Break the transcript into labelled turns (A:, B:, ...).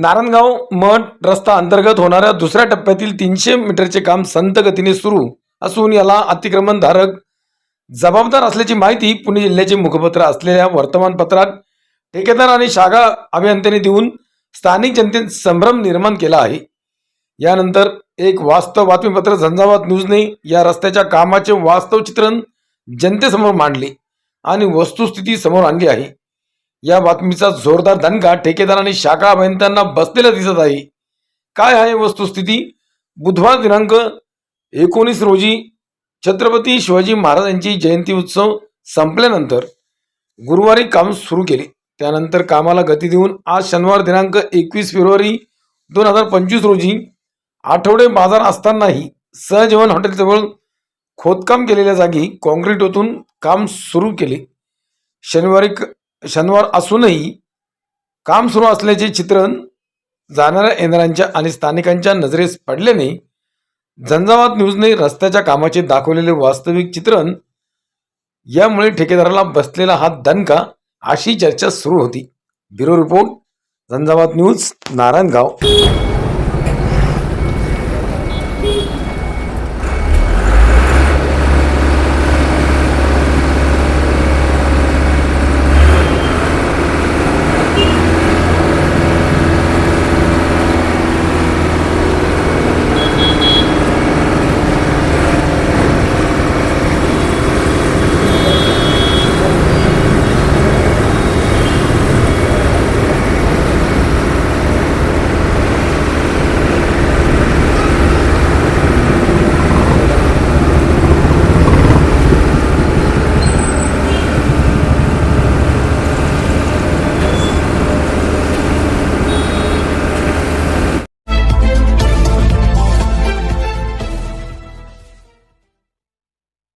A: नारायणगाव मठ रस्ता अंतर्गत होणाऱ्या दुसऱ्या टप्प्यातील तीनशे मीटरचे काम संत गतीने सुरू असून याला अतिक्रमणधारक जबाबदार असल्याची माहिती पुणे जिल्ह्याचे मुखपत्र असलेल्या वर्तमानपत्रात ठेकेदार आणि शाखा अभियंत्यांनी देऊन स्थानिक जनतेत संभ्रम निर्माण केला आहे. यानंतर एक वास्तव बातमीपत्र झंझावात न्यूजने या रस्त्याच्या कामाचे वास्तव चित्रण जनतेसमोर मांडले आणि वस्तुस्थिती समोर आणली आहे. या बातमीचा जोरदार दणका ठेकेदार आणि शाखा अभियंत्यांना बसलेला दिसत आहे. काय आहे वस्तुस्थिती? बुधवार दिनांक एकोणीस रोजी छत्रपती शिवाजी महाराजांची जयंती उत्सव संपल्यानंतर गुरुवारी काम सुरू केले. त्यानंतर कामाला गती देऊन आज शनिवार दिनांक एकवीस फेब्रुवारी दोन हजार पंचवीस रोजी आठवडे बाजार असतानाही सहजीवन हॉटेलजवळ खोदकाम केलेल्या जागी कॉन्क्रीट ओतून काम सुरू केले. शनिवारी क- शनिवार असूनही काम सुरू असल्याचे चित्रण जाणाऱ्या येणाऱ्यांच्या आणि स्थानिकांच्या नजरेस पडल्याने झंझावात न्यूजने रस्त्याच्या कामाचे दाखवलेले वास्तविक चित्रण यामुळे ठेकेदाराला बसलेला हा दणका अशी चर्चा सुरू होती. Bureau report Jhanjhavat news Narayangaon.